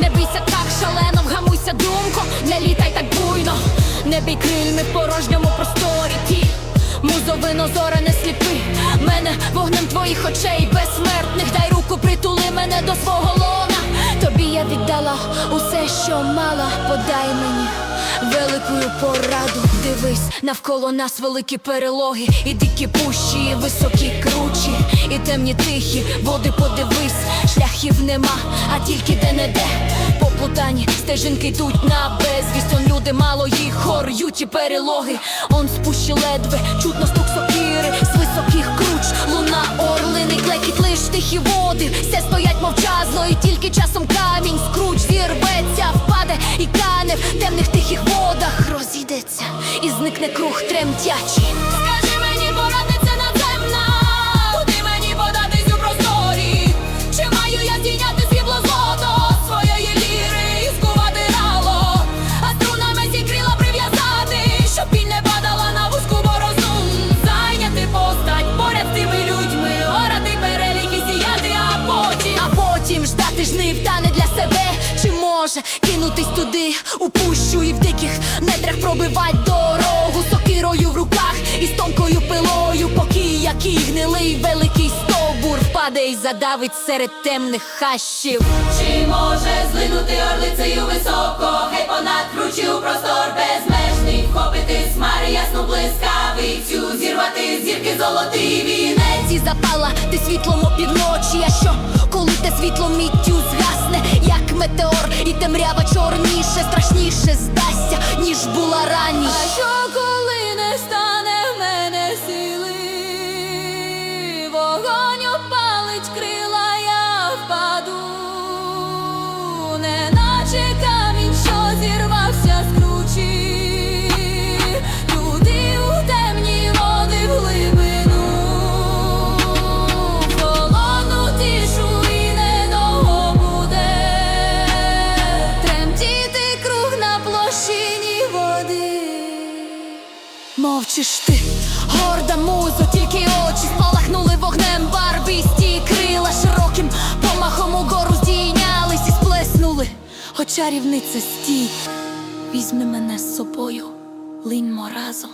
Не бійся так шалено, вгамуйся, думко, не літай так буйно, не бій крильми в порожньому просторі ті. Музовино зора не сліпи мене вогнем твоїх очей безсмертних. Дай руку, притули мене до свого лона. Тобі я віддала усе, що мала, подай мені великою пораду. Дивись, навколо нас великі перелоги, і дикі пущі, і високі кручі, і темні тихі води подивись, шляхів нема, а тільки де не де. Поплутані стежинки йдуть на безвість Он люди мало їх хорють і перелоги. Он спущі ледве, чутно стук сокири, лиш тихі води, все стоять мовчазно, і тільки часом камінь скруч зірветься, впаде і кане в темних тихих водах розійдеться і зникне круг тремтячий. Може кинутись туди. У пущу і в диких нетрах пробивать дорогу. Сокирою в руках і з тонкою пилою, поки який гнилий великий стовбур впаде і задавить серед темних хащів. Чи може злинути орлицею високо, гей понад кручі у простор безмежний, вхопити смарі ясну блискавицю, зірвати зірки золотий вінець. Ці запала ти світлом опівночі, а що, коли те світло як метеор, і темрява чорніше, страшніше здасться, ніж була раніше. Мовчиш ти, горда музо, тільки очі спалахнули вогнем барвисті крила широким помахом угору здійнялись і сплеснули. О, чарівниця стій, візьми мене з собою, линьмо разом.